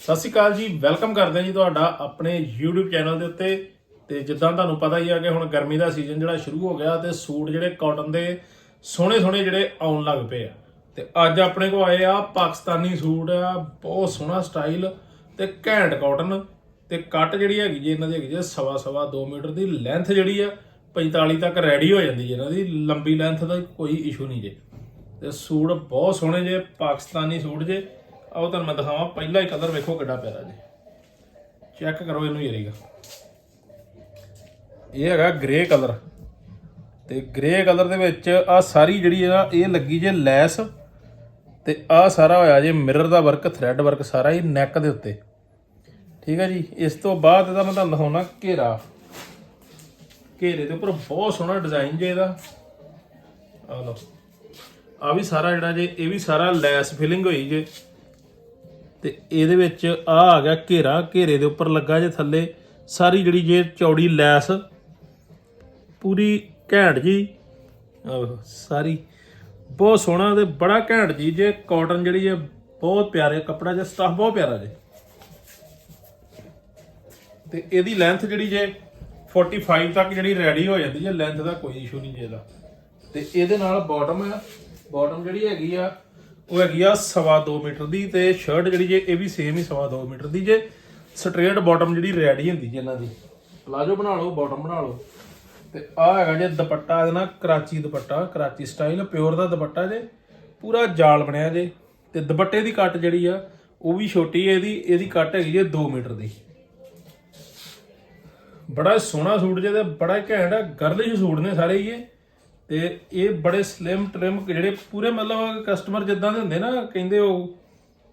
ਸਤਿ ਸ਼੍ਰੀ ਅਕਾਲ ਜੀ, ਵੈਲਕਮ ਕਰਦੇ ਹਾਂ ਜੀ ਤੁਹਾਡਾ ਆਪਣੇ YouTube ਚੈਨਲ ਦੇ ਉੱਤੇ। ਤੇ ਜਿੱਦਾਂ ਤੁਹਾਨੂੰ ਪਤਾ ਹੀ ਆ ਕਿ ਹੁਣ ਗਰਮੀ ਦਾ ਸੀਜ਼ਨ ਜਿਹੜਾ ਸ਼ੁਰੂ ਹੋ ਗਿਆ ਤੇ ਸੂਟ ਜਿਹੜੇ ਕਾਟਨ ਦੇ ਸੋਹਣੇ ਸੋਹਣੇ ਜਿਹੜੇ ਆਉਣ ਲੱਗ ਪਏ ਆ। ਤੇ ਅੱਜ ਆਪਣੇ ਕੋਲ ਆਏ ਆ ਪਾਕਿਸਤਾਨੀ ਸੂਟ ਆ, ਬਹੁਤ ਸੋਹਣਾ ਸਟਾਈਲ ਤੇ ਘੈਂਟ ਕਾਟਨ ਤੇ ਕੱਟ ਜਿਹੜੀ ਹੈਗੀ ਜੀ, ਇਹਨਾਂ ਦੀ ਹੈਗੀ ਜੀ ਸਵਾ ਸਵਾ 2 ਮੀਟਰ ਦੀ ਲੈਂਥ ਜਿਹੜੀ ਆ 45 ਤੱਕ ਰੈਡੀ ਹੋ ਜਾਂਦੀ ਜੀ ਇਹਨਾਂ ਦੀ। ਲੰਬੀ ਲੈਂਥ ਦਾ ਕੋਈ ਇਸ਼ੂ ਨਹੀਂ ਜੇ। ਤੇ ਸੂਟ ਬਹੁਤ ਸੋਹਣੇ ਜੇ, ਪਾਕਿਸਤਾਨੀ ਸੂਟ ਜੇ। ਆਓ ਤੁਹਾਨੂੰ ਮੈਂ ਦਿਖਾਵਾਂ, ਪਹਿਲਾ ਹੀ ਕਲਰ ਵੇਖੋ ਕਿੱਡਾ ਪਿਆਰਾ ਜੀ। ਚੈੱਕ ਕਰੋ ਇਹਨੂੰ ਯਾਰੀਗਾ ਇਹ ਹੈਗਾ ਗ੍ਰੇ ਕਲਰ ਤੇ ਗ੍ਰੇ ਕਲਰ ਦੇ ਵਿੱਚ ਆ ਸਾਰੀ ਜਿਹੜੀ ਆ ਇਹ ਲੱਗੀ ਜੇ ਲੈਸ, ਤੇ ਆ ਸਾਰਾ ਹੋਇਆ ਜੇ ਮਿਰਰ ਦਾ ਵਰਕ ਥ੍ਰੈਡ ਵਰਕ ਸਾਰਾ ਹੀ ਨੈਕ ਦੇ ਉੱਤੇ। ਠੀਕ ਹੈ ਜੀ, ਇਸ ਤੋਂ ਬਾਅਦ ਇਹਦਾ ਮੈਂ ਤੁਹਾਨੂੰ ਦਿਖਾਉਣਾ ਘੇਰਾ। ਘੇਰੇ ਦੇ ਉੱਪਰ ਬਹੁਤ ਸੋਹਣਾ ਡਿਜ਼ਾਈਨ ਜੇ ਇਹਦਾ। ਆ ਲਓ। ਆ ਵੀ ਸਾਰਾ ਜਿਹੜਾ ਜੇ, ਇਹ ਵੀ ਸਾਰਾ ਲੈਸ ਫਿਲਿੰਗ ਹੋਈ ਜੇ। ਤੇ ਇਹਦੇ ਵਿੱਚ ਆ ਆ ਗਿਆ ਘੇਰਾ ਘੇਰੇ ਦੇ ਉੱਪਰ ਲੱਗਾ ਜੇ ਥੱਲੇ ਸਾਰੀ ਜਿਹੜੀ ਜੇ ਚੌੜੀ ਲੈਸ ਪੂਰੀ ਘੈਂਟ ਜੀ। ਆਹੋ, ਸਾਰੀ। ਬਹੁਤ ਸੋਹਣਾ ਤੇ ਬੜਾ ਘੈਂਟ ਜੀ ਜੇ ਕਾਟਨ ਜਿਹੜੀ ਹੈ ਬਹੁਤ ਪਿਆਰੇ ਕੱਪੜਾ ਜੇ ਸਟਫ ਬਹੁਤ ਪਿਆਰਾ ਜੇ। ਤੇ ਇਹਦੀ ਲੈਂਥ ਜਿਹੜੀ ਜੇ 45 ਤੱਕ ਜਿਹੜੀ ਰੈਡੀ ਹੋ ਜਾਂਦੀ ਹੈ ਲੈਂਥ ਦਾ ਕੋਈ ਇਸ਼ੂ ਨਹੀਂ ਜੇ ਇਹਦਾ। ਤੇ ਇਹਦੇ ਨਾਲ ਬਾਟਮ ਆ ਬਾਟਮ ਜਿਹੜੀ ਹੈਗੀ ਆ ਉਹ ਹੈਗੀ ਆ ਸਵਾ 2 ਮੀਟਰ ਦੀ ਤੇ ਸ਼ਰਟ ਜਿਹੜੀ ਜੇ ਇਹ ਵੀ ਸੇਮ ਹੀ ਸਵਾ 2 ਮੀਟਰ ਦੀ ਜੇ। ਸਟ੍ਰੇਟ ਬਾਟਮ ਜਿਹੜੀ ਰੈਡੀ ਹੁੰਦੀ ਜੇ ਇਹਨਾਂ ਦੀ। ਪਲਾਜੋ ਬਣਾ ਲਓ ਬਾਟਮ ਬਣਾ ਲਓ। ਤੇ ਆ ਹੈਗਾ ਜੇ ਦੁਪੱਟਾ, ਇਹਦਾ ਨਾ ਕਰਾਚੀ ਦੁਪੱਟਾ, ਕਰਾਚੀ ਸਟਾਈਲ ਪਿਓਰ ਦਾ ਦੁਪੱਟਾ ਜੇ। ਪੂਰਾ ਜਾਲ ਬਣਿਆ ਜੇ। ਤੇ ਦੁਪੱਟੇ ਦੀ ਕੱਟ ਜਿਹੜੀ ਆ, ਉਹ ਵੀ ਛੋਟੀ ਹੈ, ਇਹਦੀ ਇਹਦੀ ਕੱਟ ਹੈਗੀ ਜੇ 2 ਮੀਟਰ ਦੀ। ਬੜਾ ਸੋਹਣਾ ਸੂਟ ਜੇ ਤੇ ਬੜਾ ਘੈਂਟ ਆ ਗਰਲਿਸ਼ ਸੂਟ ਨੇ ਸਾਰੇ ਹੀ ਇਹ। ਤੇ ਇਹ ਬੜੇ ਸਲਿਮ ਟ੍ਰਿਮ ਜਿਹੜੇ ਪੂਰੇ ਮਤਲਬ ਕਸਟਮਰ ਜਿੱਦਾਂ ਦੇ ਹੁੰਦੇ ਨਾ, ਕਹਿੰਦੇ ਉਹ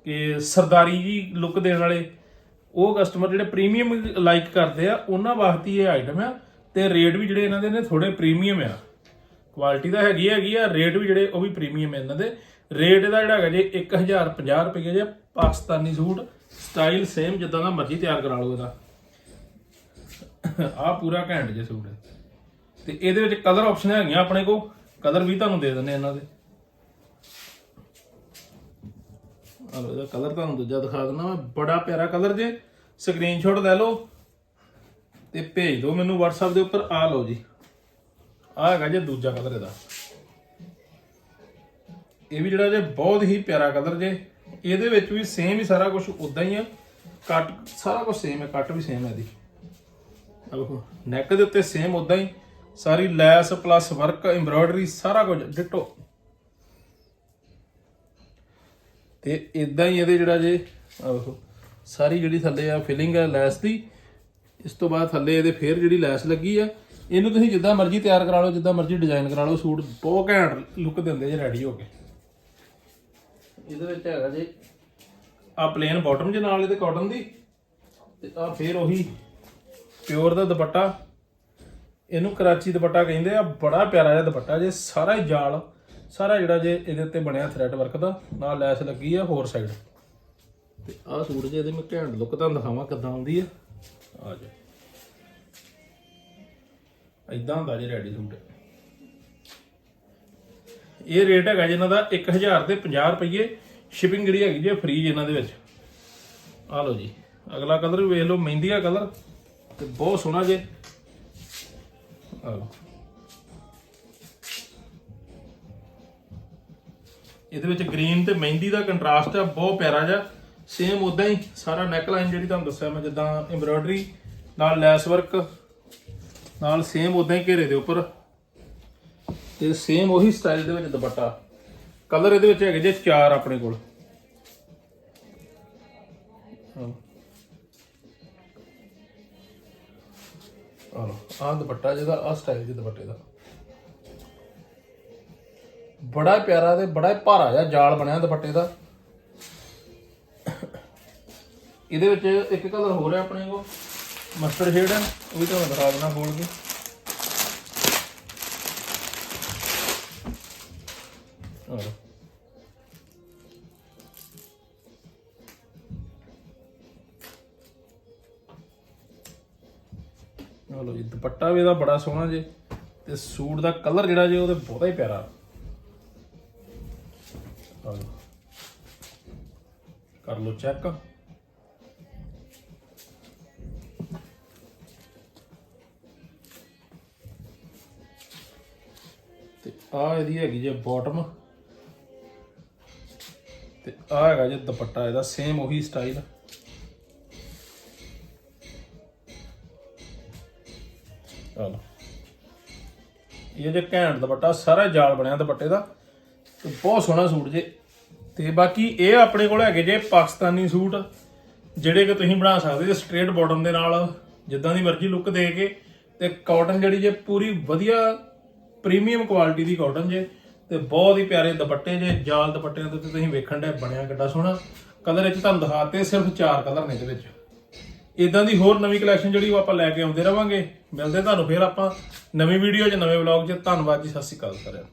ਕਿ ਸਰਦਾਰੀ ਜੀ ਲੁੱਕ ਦੇਣ ਵਾਲੇ, ਉਹ ਕਸਟਮਰ ਜਿਹੜੇ ਪ੍ਰੀਮੀਅਮ ਲਾਈਕ ਕਰਦੇ ਆ, ਉਹਨਾਂ ਵਾਸਤੇ ਇਹ ਆਈਟਮ ਆ ਤੇ ਰੇਟ ਵੀ ਜਿਹੜੇ ਇਹਨਾਂ ਦੇ ਨੇ ਥੋੜੇ ਪ੍ਰੀਮੀਅਮ ਆ। ਕੁਆਲਿਟੀ ਤਾਂ ਹੈਗੀ ਹੈਗੀ ਆ ਰੇਟ ਵੀ ਜਿਹੜੇ ਉਹ ਵੀ ਪ੍ਰੀਮੀਅਮ ਇਹਨਾਂ ਦੇ। ਰੇਟ ਇਹਦਾ ਜਿਹੜਾ ਹੈਗਾ ਜੇ 1050 ਰੁਪਏ ਜੇ, ਪਾਕਿਸਤਾਨੀ ਸੂਟ ਸਟਾਈਲ ਸੇਮ ਜਿੱਦਾਂ ਦਾ ਮਰਜ਼ੀ ਤਿਆਰ ਕਰਾ ਲਓ ਇਹਦਾ। ਆ ਪੂਰਾ ਘੈਂਟ ਜੇ ਸੂਟ ਹੈ। ਤੇ ਇਹਦੇ ਵਿੱਚ ਕਲਰ ਆਪਸ਼ਨ ਹੈਗੀਆਂ ਆਪਣੇ ਕੋਲ। ਕਲਰ ਵੀ ਤੁਹਾਨੂੰ ਦੇ ਦਿੰਦੇ ਇਹਨਾਂ ਦੇ। ਆ ਲਓ ਇਹਦਾ ਕਲਰ ਤੁਹਾਨੂੰ ਦੂਜਾ ਦਿਖਾ ਦਿੰਦਾ ਮੈਂ। ਬੜਾ ਪਿਆਰਾ ਕਲਰ ਜੇ। ਸਕਰੀਨਸ਼ਾਟ ਲੈ ਲਓ ਤੇ ਭੇਜ ਦਿਓ ਮੈਨੂੰ WhatsApp ਦੇ ਉੱਪਰ। ਆ ਲਓ ਜੀ। ਆ ਹੈਗਾ ਜੇ ਦੂਜਾ ਕਲਰ ਇਹਦਾ। ਇਹ ਵੀ ਜਿਹੜਾ ਜੇ ਬਹੁਤ ਹੀ ਪਿਆਰਾ ਕਲਰ ਜੇ। ਇਹਦੇ ਵਿੱਚ ਵੀ ਸੇਮ ਹੀ ਸਾਰਾ ਕੁਝ ਉਦਾਂ ਹੀ ਆ। ਕੱਟ ਸਾਰਾ ਕੁਝ ਸੇਮ ਹੈ ਕੱਟ ਵੀ ਸੇਮ ਹੈ ਇਹਦੀ। ਆ ਵੇਖੋ ਨੈਕ ਦੇ ਉੱਤੇ ਸੇਮ ਉਦਾਂ ਹੀ। ਸਾਰੀ ਲੈਸ ਪਲੱਸ ਵਰਕ ਐਮਬ੍ਰੋਇਡਰੀ ਸਾਰਾ ਕੁਝ ਡਿਟੋ ਤੇ ਇਦਾਂ ਹੀ ਇਹਦੇ ਜਿਹੜਾ ਜੇ ਆ ਵੇਖੋ ਸਾਰੀ ਜਿਹੜੀ ਥੱਲੇ ਆ ਫਿਲਿੰਗ ਹੈ ਲੈਸ ਦੀ ਇਸ ਤੋਂ ਬਾਅਦ ਥੱਲੇ ਇਹਦੇ ਫੇਰ ਜਿਹੜੀ ਲੈਸ ਲੱਗੀ ਆ ਇਹਨੂੰ ਤੁਸੀਂ ਜਿੱਦਾਂ ਮਰਜ਼ੀ ਤਿਆਰ ਕਰਾ ਲਓ ਜਿੱਦਾਂ ਮਰਜ਼ੀ ਡਿਜ਼ਾਈਨ ਕਰਾ ਲਓ ਸੂਟ ਬਹੁਤ ਘੈਂਟ ਲੁੱਕ ਦਿੰਦੇ ਜੇ ਰੈਡੀ ਹੋ ਕੇ। ਇਹਦੇ ਵਿੱਚ ਹੈਗਾ ਜੀ ਆ ਪਲੇਨ ਬਾਟਮ ਜੇ ਨਾਲ ਇਹਦੇ ਕਾਟਨ ਦੀ ਤੇ ਆ ਫੇਰ ਉਹੀ ਪਿਓਰ ਦਾ ਦੁਪੱਟਾ। ਇਹਨੂੰ ਕਰਾਚੀ ਦੁਪੱਟਾ ਕਹਿੰਦੇ ਆ ਬੜਾ ਪਿਆਰਾ ਜਿਹਾ ਦੁਪੱਟਾ ਜੇ ਸਾਰਾ ਹੀ ਜਾਲ ਸਾਰਾ ਜਿਹੜਾ ਜੇ ਇਹਦੇ ਉੱਤੇ ਬਣਿਆ ਥ੍ਰੈਡ ਵਰਕ ਦਾ ਨਾਲ ਲੈਸ ਲੱਗੀ ਆ ਹੋਰ ਸਾਈਡ ਤੇ ਆਹ ਸੂਟ ਜੇ ਇਹਦੇ ਮੈਂ ਘੈਂਟ ਲੁੱਕ ਤੁਹਾਨੂੰ ਦਿਖਾਵਾਂ ਕਿੱਦਾਂ ਆਉਂਦੀ ਆ। ਆ ਜਾ। ਇਦਾਂ ਹੁੰਦਾ ਜੇ ਰੈਡੀ ਸੂਟ। ਇਹ ਰੇਟ ਹੈਗਾ ਜੀ ਇਹਨਾਂ ਦਾ 1000 ਤੇ 50 ਰੁਪਏ ਸ਼ਿਪਿੰਗ ਜਿਹੜੀ ਹੈਗੀ ਜੀ ਫ੍ਰੀ ਇਹਨਾਂ ਦੇ ਵਿੱਚ। ਆ ਲਓ ਜੀ ਅਗਲਾ ਕਲਰ ਵੀ ਵੇਖ ਲਓ ਮਹਿੰਦੀਆ ਕਲਰ ਤੇ ਬਹੁਤ ਸੋਹਣਾ ਜੇ। ਇਹਦੇ ਵਿੱਚ ਗ੍ਰੀਨ ਤੇ ਮਹਿੰਦੀ ਦਾ ਕੰਟਰਾਸਟ ਆ, ਬਹੁਤ ਪਿਆਰਾ ਜਿਹਾ। ਸੇਮ ਉਦਾਂ ਹੀ ਸਾਰਾ ਨੈਕ ਲਾਈਨ ਜਿਹੜੀ ਤੁਹਾਨੂੰ ਦੱਸਿਆ ਮੈਂ, ਜਿੱਦਾਂ ਐਮਬ੍ਰੋਇਡਰੀ ਨਾਲ ਲੈਸ ਵਰਕ ਨਾਲ ਸੇਮ ਉਦਾਂ ਹੀ ਘੇਰੇ ਦੇ ਉੱਪਰ। ਤੇ ਸੇਮ ਉਹੀ ਸਟਾਈਲ ਦੇ ਵਿੱਚ ਦੁਪੱਟਾ। ਕਲਰ ਇਹਦੇ ਵਿੱਚ ਹੈਗੇ ਜੇ ਚਾਰ ਆਪਣੇ ਕੋਲ। ਹਾਂ। ਆਹ ਆਹ ਦੁਪੱਟਾ ਜਿਹਦਾ, ਆਹ ਸਟਾਈਲ ਦੇ ਦੁਪੱਟੇ ਦਾ। ਬੜਾ ਪਿਆਰਾ ਤੇ ਬੜਾ ਭਾਰਾ ਜਿਹਾ ਜਾਲ ਬਣਿਆ ਦੁਪੱਟੇ ਦਾ। ਇਹਦੇ ਵਿੱਚ ਇੱਕ ਕਲਰ ਹੋਰ ਹੈ ਆਪਣੇ ਕੋਲ ਮਸਟਰਡ ਸ਼ੇਡ ਹੈ, ਉਹ ਵੀ ਤੁਹਾਨੂੰ ਦਿਖਾ ਦੇਣਾ ਖੋਲ ਕੇ। ਆਹ ਉਹ ਲੋ ਜੀ, ਦੁਪੱਟਾ ਵੀ ਇਹਦਾ ਬੜਾ ਸੋਹਣਾ ਜੇ, ਤੇ ਸੂਟ ਦਾ ਕਲਰ ਜਿਹੜਾ ਜੇ ਉਹਦੇ ਬਹੁਤਾ ਹੀ ਪਿਆਰਾ। ਕਰ ਲੋ ਚੈੱਕ। ਤੇ ਆ ਇਹਦੀ ਹੈਗੀ ਜੇ ਬਾਟਮ ਤੇ ਆ ਹੈਗਾ ਜੇ ਦੁਪੱਟਾ, ਇਹਦਾ ਸੇਮ ਉਹੀ ਸਟਾਈਲ ਚਲੋ। ਇਹ ਜੇ ਘੈਂਟ ਦੁਪੱਟਾ, ਸਾਰਾ ਜਾਲ ਬਣਿਆ ਦੁਪੱਟੇ ਦਾ। ਤੇ ਬਹੁਤ ਸੋਹਣਾ ਸੂਟ ਜੇ। ਤੇ ਬਾਕੀ ਇਹ ਆਪਣੇ ਕੋਲ ਹੈਗੇ ਜੇ ਪਾਕਿਸਤਾਨੀ ਸੂਟ, ਜਿਹੜੇ ਕਿ ਤੁਸੀਂ ਬਣਾ ਸਕਦੇ ਜੇ ਸਟ੍ਰੇਟ ਬਾਟਮ ਦੇ ਨਾਲ, ਜਿੱਦਾਂ ਦੀ ਮਰਜ਼ੀ ਲੁੱਕ ਦੇ ਕੇ। ਤੇ ਕਾਟਨ ਜਿਹੜੀ ਜੇ ਪੂਰੀ ਵਧੀਆ ਪ੍ਰੀਮੀਅਮ ਕੁਆਲਿਟੀ ਦੀ ਕਾਟਨ ਜੇ। ਤੇ ਬਹੁਤ ਹੀ ਪਿਆਰੇ ਦੁਪੱਟੇ ਜੇ, ਜਾਲ ਦੁਪੱਟਿਆਂ ਦੇ ਉੱਤੇ ਤੁਸੀਂ ਵੇਖਣ ਦੇ ਬਣਿਆ ਕਿੱਡਾ ਸੋਹਣਾ। ਕਲਰ ਇਹ 'ਚ ਤੁਹਾਨੂੰ ਦਿਖਾਤੇ ਸਿਰਫ ਚਾਰ ਕਲਰ ਨੇ ਇਹਦੇ ਵਿੱਚ। ਇਦਾਂ ਦੀ ਹੋਰ ਨਵੀਂ ਕਲੈਕਸ਼ਨ ਜਿਹੜੀ ਉਹ ਆਪਾਂ ਲੈ ਕੇ ਆਉਂਦੇ ਰਵਾਂਗੇ। ਮਿਲਦੇ ਤੁਹਾਨੂੰ ਫਿਰ ਆਪਾਂ ਨਵੀਂ ਵੀਡੀਓ 'ਚ, ਨਵੇਂ ਵਲੌਗ 'ਚ। ਧੰਨਵਾਦ ਜੀ, ਸਤਿ ਸ਼੍ਰੀ ਅਕਾਲ ਸਾਰਿਆਂ ਨੂੰ।